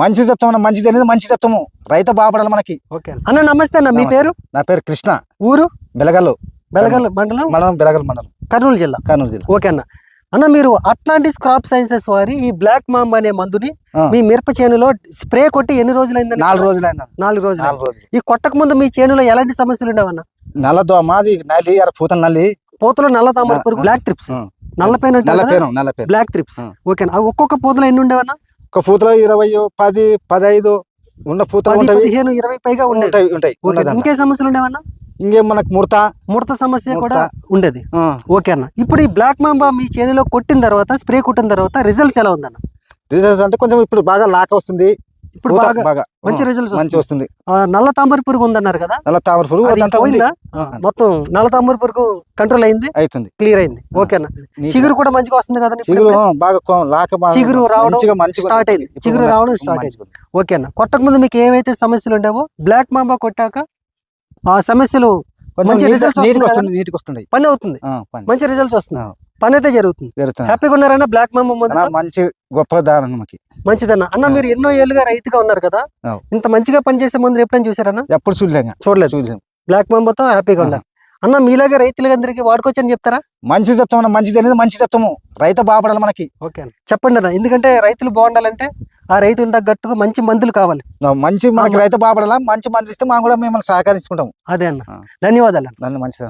మంచి చెప్తాం మంచిది అనేది మంచి చెప్తాము. రైతు బాగుపడాలి మనకి. ఓకే అన్న. నమస్తే అన్న. మీ. పేరు? నా పేరు కృష్ణ. ఊరు? బెలగల్లు. బెలగల్ మండలం? మండలం బెలగల్ మండలం. కర్నూలు జిల్లా? కర్నూలు జిల్లా. ఓకే అన్న. అన్న మీరు అట్లాంటిస్ క్రాప్ సైన్సెస్ వారి ఈ బ్లాక్ మాంబ్ అనే మందుని. మీ మిరప చేనులో స్ప్రే కొట్టి ఎన్ని రోజులైందని నాలుగు రోజులు అయింది నాలుగు రోజులు. నాలుగు రోజులు. ఈ కొట్టక ముందు మీ చేనులో ఎలాంటి సమస్యలు ఉండేవన్న? నల్ల దోమ అది నల్లి అర పూత నల్లి. పూతలో నల్ల తామర. Black thrips. నల్ల పైన బ్లాక్ ట్రిప్స్. ఓకే ఒక్కొక్క పూతలో ఎన్ని ఉండేవన్న? ఒక పూతలో ఇరవై పది పదహైదు ఉన్న పూతలు ఉంటాయి. పదిహేను ఇరవై పైగా ఉంటాయి ఉంటాయి. ఇంకే సమస్యలు ఉండేవన్న ఇంకేం మనకు ముడత? ముడత సమస్య. కూడా ఉండేది. ఓకే అన్న. ఇప్పుడు ఈ బ్లాక్ మాంబా మీ చేనులో కొట్టిన తర్వాత స్ప్రే కొట్టిన తర్వాత రిజల్ట్స్ ఎలా ఉందన్న? రిజల్ట్స్ అంటే కొంచెం ఇప్పుడు బాగా లాక వస్తుంది. ఇప్పుడు బాగా బాగా మంచి రిజల్ట్స్ మంచి వస్తుంది. నల్ల తామర పురుగు ఉందన్నారు కదా? నల్ల తామర పురుగు పోయిందా? మొత్తం నల్ల తామర పురుగు కంట్రోల్ అయింది? అవుతుంది క్లియర్ అయింది. ఓకే అన్న. నీట్గా. చిగురు కూడా మంచిగా వస్తుంది కదా చిగురు బాగా లాక చిగురు రావడం స్టార్ట్ అయింది. చిగురు రావడం స్టార్ట్ అయింది. మంచిగా ఉంది. ఓకే అన్న. కొట్టక ముందు మీకు ఏవైతే సమస్యలు ఉండేవో బ్లాక్ మాంబా కొట్టాక ఆ సమస్యలు మంచి నీట్- results నీట్గా వస్తున్నాయి వస్తుంది పని అవుతుంది. మంచి రిజల్ట్స్ వస్తుంది. ఆ. పని అయితే జరుగుతుంది. హ్యాపీగా ఉన్నారన్న బ్లాక్ మాంబా మంచి గొప్ప దానం మాకి. మంచిదన్న. అన్న. మీరు ఎన్నో ఏళ్ళుగా రైతుగా ఉన్నారు కదా. ఇంత మంచిగా పనిచేసే మందులు ఎప్పుడైనా చూసారన్న ఎప్పుడు చూడలేం చూడలేదు చూడలేం బ్లాక్ మాంబాతో హ్యాపీగా ఉన్నారు. అన్న మీలాగే రైతులందరికీ వాడుకోవచ్చని చెప్తారా? మంచి చెప్తాం మంచిది అనేది మంచి చెప్తాము. రైతు బాగుపడాలి మనకి. ఓకే అన్న. చెప్పండి అన్న. ఎందుకంటే రైతులు బాగుండాలంటే ఆ రైతులు తగ్గట్టుగా మంచి మందులు కావాలి. మంచి మనకి రైతు బాగుపడాలా? మంచి మందులు ఇస్తే మనం కూడా మిమ్మల్ని సహకరించుకుంటాము. అదే అన్న. ధన్యవాదాలు దాన్ని మంచిది